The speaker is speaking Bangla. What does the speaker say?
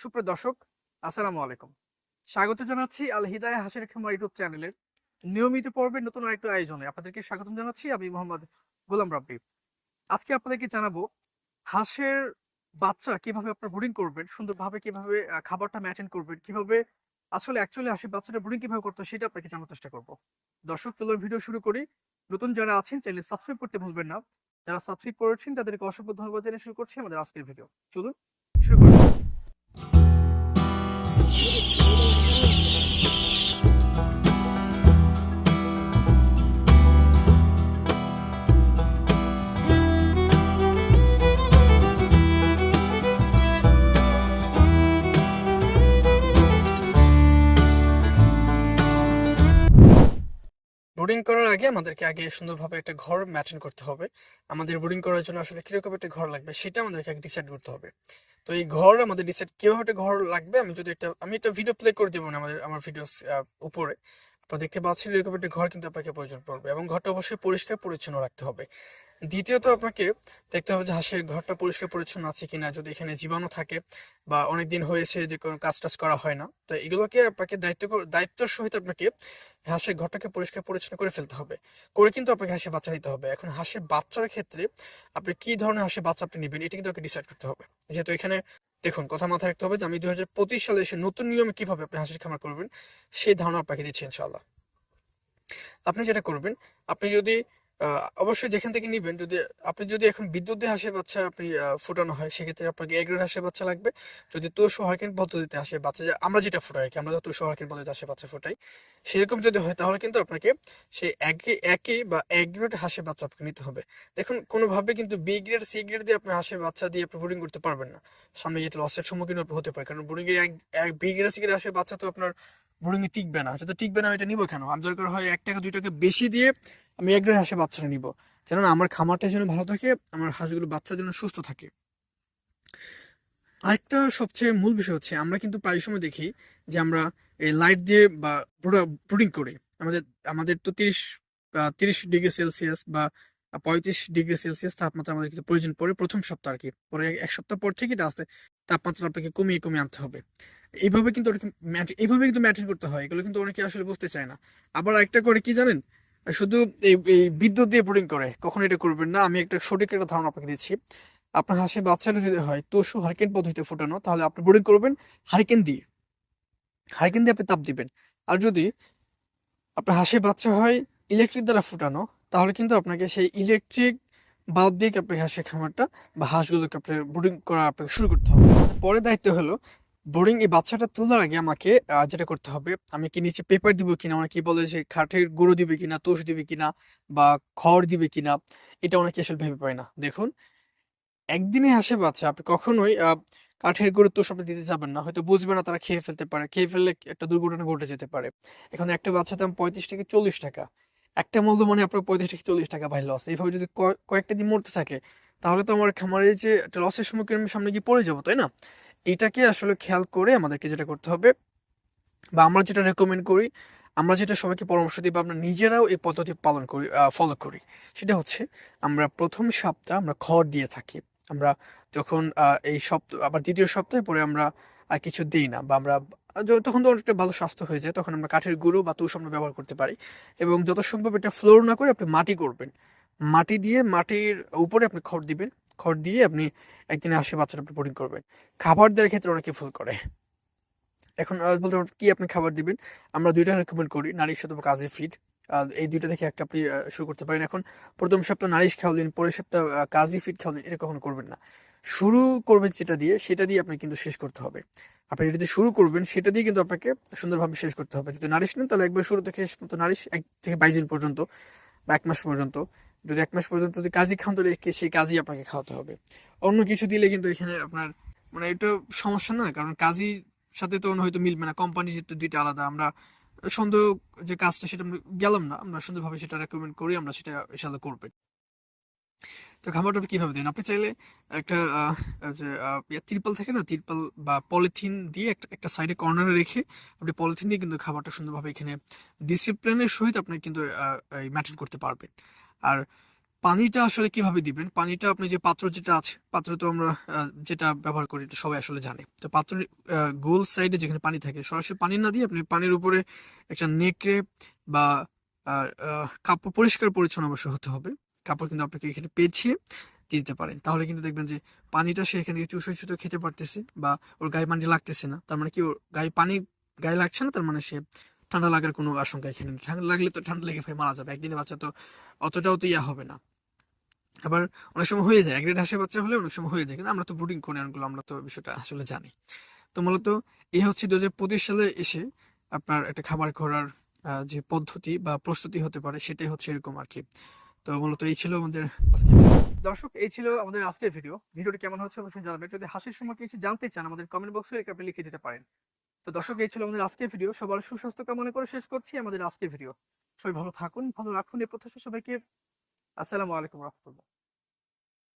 সুপ্রিয় দর্শক, আসসালামু আলাইকুম। স্বাগত জানাচ্ছি আল হিদায়া হাসির খামার ইউটিউব চ্যানেলের নিয়মিত পর্বে নতুন আরেকটা আয়োজনে। আপনাদেরকে স্বাগতম জানাচ্ছি, আমি মোহাম্মদ গোলাম রাব্বি। আজকে আপনাদেরকে জানাব হাঁসের বাচ্চা কীভাবে আপনার ব্রুডিং করবেন, সুন্দরভাবে কীভাবে খাবারটা মেনটেন করবেন, কীভাবে আসলে অ্যাকচুয়ালি হাঁসের বাচ্চাটা ব্রুডিং কীভাবে করতে সেটা আপনাকে জানার চেষ্টা করব। দর্শক, চলুন ভিডিও শুরু করি। নতুন যারা আছেন চ্যানেল সাবস্ক্রাইব করতে ভুলবেন না। যারা সাবস্ক্রাইব করেছেন, তাদেরকে অসংখ্য ধন্যবাদ জানিয়ে শুরু করছি আমাদের আজকের ভিডিও চলুন, শুরু করি। বোর্ডিং করার আগে আমাদেরকে আগে সুন্দরভাবে একটা ঘর ম্যাটেন করতে হবে। আমাদের বোর্ডিং করার জন্য আসলে কীরকম একটা ঘর লাগবে সেটা আমাদেরকে আগে ডিসাইড করতে হবে। তো এই ঘর আমাদের ডিসাইড কীভাবে একটা ঘর লাগবে আমি যদি একটা, আমি একটা ভিডিও প্লে করে দেবো আমাদের, আমার ভিডিওস উপরে। আপনারা দেখতে পাচ্ছেন, এরকম ঘর কিন্তু আপনাকে প্রয়োজন পড়বে এবং ঘরটা অবশ্যই পরিষ্কার পরিচ্ছন্ন রাখতে হবে। দ্বিতীয়ত আপনাকে দেখতে হবে যে হাঁসের ঘরটা পরিষ্কার পরিচ্ছন্ন আছে কিনা, যদি এখানে জীবাণু থাকে বা অনেকদিন হয়েছে যে কোনো কাজ টাজ করা হয় না, তো এগুলোকে আপনাকে দায়িত্ব দায়িত্বর সহিত আপনাকে হাঁসের ঘরটাকে পরিষ্কার পরিচ্ছন্ন করে ফেলতে হবে। করে কিন্তু আপনাকে হাঁসের বাচ্চা নিতে হবে। এখন হাঁসের বাচ্চার ক্ষেত্রে আপনি কি ধরনের হাঁসের বাচ্চা আপনি নেবেন, এটা কিন্তু আপনাকে ডিসাইড করতে হবে। যেহেতু এখানে দেখুন, কথা মাথায় রাখতে হবে যে আমি দুই হাজার পঁচিশ সালে এসে নতুন নিয়মে কীভাবে আপনি হাঁসের খামার করবেন, সেই ধারণা আপনাকে দিচ্ছি ইনশাল্লাহ আপনি যেটা করবেন, আপনি যদি অবশ্যই যেখান থেকে নিবেন, যদি আপনি যদি এখন বিদ্যুৎ দিয়ে হাঁসের বাচ্চা আপনি ফুটানো হয়, সেক্ষেত্রে আপনাকে এগ্রেড হাঁসের বাচ্চা লাগবে। যদি তোষো হারকেন পদ্ধতিতে হাঁসের বাচ্চা আমরা যেটা ফুটাই আর কি, আমরা তোষো হারকেন পদ্ধতিতে হাঁসের বাচ্চা ফুটাই, সেরকম যদি হয়, তাহলে কিন্তু আপনাকে সেই একই একই বা এক গ্রেড হাঁসের বাচ্চা আপনাকে নিতে হবে। দেখুন, কোনোভাবে কিন্তু বি গ্রেড, সি গ্রেড দিয়ে আপনি হাঁসের বাচ্চা দিয়ে আপনি বোর্ডিং করতে পারবেন না। সামনে যেটা লসের সম্মুখীন আপনি হতে পারে কারণ ব্রুডিং এর এক বি গ্রেড, সি গ্রেড হাঁসের বাচ্চা তো আপনার ব্রুডিং এ টিকবে না। যদি টিকবে না, এটা নিবো কেন? আমি দরকার হয় এক টাকা, দুই টাকা বেশি দিয়ে আমি এক গ্রেড হাঁসের বাচ্চাটা নিবো। যেন আমার খামারটা যেন ভালো থাকে, আমার হাঁসগুলো বাচ্চা যেন সুস্থ থাকে। আরেকটা সবচেয়ে মূল বিষয় হচ্ছে, আমরা কিন্তু প্রায় সময় দেখি যে আমরা এই লাইট দিয়ে বা ব্রুডিং করি। আমাদের আমাদের তো তিরিশ তিরিশ ডিগ্রি সেলসিয়াস বা পঁয়ত্রিশ ডিগ্রি সেলসিয়াস তাপমাত্রা আমাদের কিন্তু প্রয়োজন পড়ে প্রথম সপ্তাহ আর কি পরে এক- এক সপ্তাহ পর থেকে এটা আস্তে, তাপমাত্রা আপনাকে কমিয়ে কমিয়ে আনতে হবে। এইভাবে কিন্তু এইভাবে কিন্তু ম্যাটেন করতে হয়। এগুলো কিন্তু অনেকে আসলে বুঝতে চায় না। আবার একটা করে কি জানেন? শুধু এই এই বিদ্যুৎ দিয়ে ব্রুডিং করে, কখনো এটা করবেন না। আমি একটা সঠিক একটা ধারণা আপনাকে দিচ্ছি। আপনার হাঁসের বাচ্চাটা যদি হয় তোষু হারিকেন পদ্ধতিতে ফোটানো, তাহলে আপনি ব্রুডিং করবেন হারিকেন দিয়ে। হারিকেন দিয়ে আপনি তাপ দিবেন। আর যদি আপনার হাঁসের বাচ্চা হয় ইলেকট্রিক দ্বারা ফুটানো, তাহলে কিন্তু আপনাকে সেই ইলেকট্রিক বাল্ব দিয়ে আপনি হাঁসের খামারটা বা হাঁসগুলোকে আপনি ব্রুডিং করা আপনাকে শুরু করতে হবে। পরে দায়িত্ব হলো বোর্ডিং এই বাচ্চাটা তোলার আগে আমাকে যেটা করতে হবে, আমি কি নিচে পেপার দিব কিনা অনেকে বলে যে কাঠের গুঁড়ো দিবে কিনা, তোষ দিবে কিনা, বা খড় দিবে কিনা, এটা অনেকে আসলে ভেবে পায় না। দেখুন, একদিনে হাসে বাচ্চা, আপনি কখনোই কাঠের গুঁড়ো তোষ আপনি দিতে যাবেন না, হয়তো বুঝবে না তারা খেয়ে ফেলতে পারে, খেয়ে ফেললে একটা দুর্ঘটনা ঘটে যেতে পারে। এখন একটা বাচ্চা দাম পঁয়ত্রিশ থেকে চল্লিশ টাকা, একটা মূল্য মানে আপনার পঁয়ত্রিশ থেকে চল্লিশ টাকা ভাই লস এইভাবে যদি কয়- কয়েকটা দিন মরতে থাকে, তাহলে তো আমার খামারে যে একটা লসের সম্মুখীন আমি সামনে গিয়ে পড়ে যাব, তাই না? এটাকে আসলে খেয়াল করে আমাদেরকে যেটা করতে হবে বা আমরা যেটা রেকমেন্ড করি, আমরা যেটা সবাইকে পরামর্শ দিই বা আমরা নিজেরাও এই পদ্ধতি পালন করি ফলো করি, সেটা হচ্ছে আমরা প্রথম সপ্তাহ আমরা খড় দিয়ে থাকি। আমরা যখন এই সপ্তাহ আবার দ্বিতীয় সপ্তাহে পরে আমরা আর কিছু দিই না বা আমরা তখন তো অনেকটা ভালো স্বাস্থ্য হয়ে যায়, তখন আমরা কাঠের গুঁড়ো বা তুষ আমরা ব্যবহার করতে পারি এবং যত সম্ভব এটা ফ্লোর না করে আপনি মাটি করবেন। মাটি দিয়ে মাটির উপরে আপনি খড় দিবেন খড় দিয়ে আপনি একদিনে আসে বাচ্চাটা বোর্ডিং করবেন। খাবার দেওয়ার ক্ষেত্রে অনেকে ভুল করে। এখন বলতে পারেন কি আপনি খাবার দিবেন? আমরা দুইটা রেকমেন্ড করি নারিশ অথবা কাজে ফিড এই দুইটা দেখে একটা আপনি শুরু করতে পারেন। এখন প্রথম সপ্তাহ নারিশ খাওয়ালেন পরের সপ্তাহ আহ, কাজী ফিড খাওয়ালেন এটা কখনো করবেন না। শুরু করবেন যেটা দিয়ে সেটা দিয়ে আপনি কিন্তু শেষ করতে হবে। আপনি যদি শুরু করবেন সেটা দিয়ে কিন্তু আপনাকে সুন্দরভাবে শেষ করতে হবে। যদি নারিশ নেন তাহলে একবার শুরু থেকে শেষ পর্যন্ত নারিশ এক থেকে বাইশ দিন পর্যন্ত বা এক মাস পর্যন্ত যদি এক মাস পর্যন্ত যদি কাজই খান তাহলে সেই কাজই আপনাকে খাওয়াতে হবে। অন্য কিছু দিলে কিন্তু এখানে আপনার মানে এটা সমস্যা না কারণ কাজই সাথে তো হয়তো মিলবে না। কোম্পানি যেহেতু দুইটা আলাদা, আমরা সন্দেহ যে কাজটা সেটা আমরা গেলাম না, আমরা সুন্দরভাবে সেটা রেকমেন্ড করি, আমরা সেটা ইনশাল্লাহ করবেন তো খাবারটা আপনি কীভাবে দেন? আপনি চাইলে একটা যে তিরপাল থাকে না, তিরপাল বা পলিথিন দিয়ে একটা একটা সাইডে কর্নারে রেখে আপনি পলিথিন দিয়ে কিন্তু খাবারটা সুন্দরভাবে এখানে ডিসিপ্লিনের সহিত আপনি কিন্তু মেনটেন করতে পারবেন। আর পানিটা আসলে কীভাবে দিবেন? পানিটা আপনি যে পাত্র যেটা আছে, পাত্র তো আমরা যেটা ব্যবহার করি সবাই আসলে জানে। তো পাত্রের গোল সাইডে যেখানে পানি থাকে, সরাসরি পানি না দিয়ে আপনি পানির উপরে একটা নেকড়ে বা কাপড় পরিষ্কার পরিচ্ছন্ন অবশ্য হতে হবে। কাপড় কিন্তু আপনাকে এখানে পেঁচিয়ে দিতে পারেন। তাহলে কিন্তু দেখবেন যে পানিটা সে এখানে চুষে চুষে খেতে পারতেছে বা ওর গায়ে পানি লাগতেছে না। তার মানে কি ওর গায়ে পানি, গায়ে লাগছে না, তার মানে সে ঠান্ডা লাগার কোনো আশঙ্কা এখানে ঠান্ডা লাগলে তো ঠান্ডা লেগে মারা যাবে একদিনে বাচ্চা তো অতটাও তো ইয়া হবে না। আবার অনেক সময় হয়ে যায়, এক হাঁসের বাচ্চা হলে অনেক সময় হয়ে যায়, কিন্তু আমরা তো ব্রুডিং করি অনেকগুলো আমরা তো বিষয়টা আসলে জানি। তো মূলত এই হচ্ছে দু হাজার পঁচিশ সালে এসে আপনার একটা খাবার করার যে পদ্ধতি বা প্রস্তুতি হতে পারে, সেটাই হচ্ছে এরকম আর কি। তো মূলত এই ছিল আমাদের আজকের দর্শক, এই ছিল আমাদের আজকের ভিডিও ভিডিওটি কেমন হচ্ছে অবশ্যই জানাবেন। যদি হাসির সময় কিছু জানতে চান, আমাদের কমেন্ট বক্সে আপনি লিখে দিতে পারেন। তো দর্শক, এই ছিল আমাদের আজকের ভিডিও সবার সুস্বাস্থ্য কামনা করে শেষ করছি আমাদের আজকের ভিডিও সবাই ভালো থাকুন, ভালো রাখুন। এই প্রত্যাশা সবাইকে। আসসালামু আলাইকুম রহমতুল্লাহ।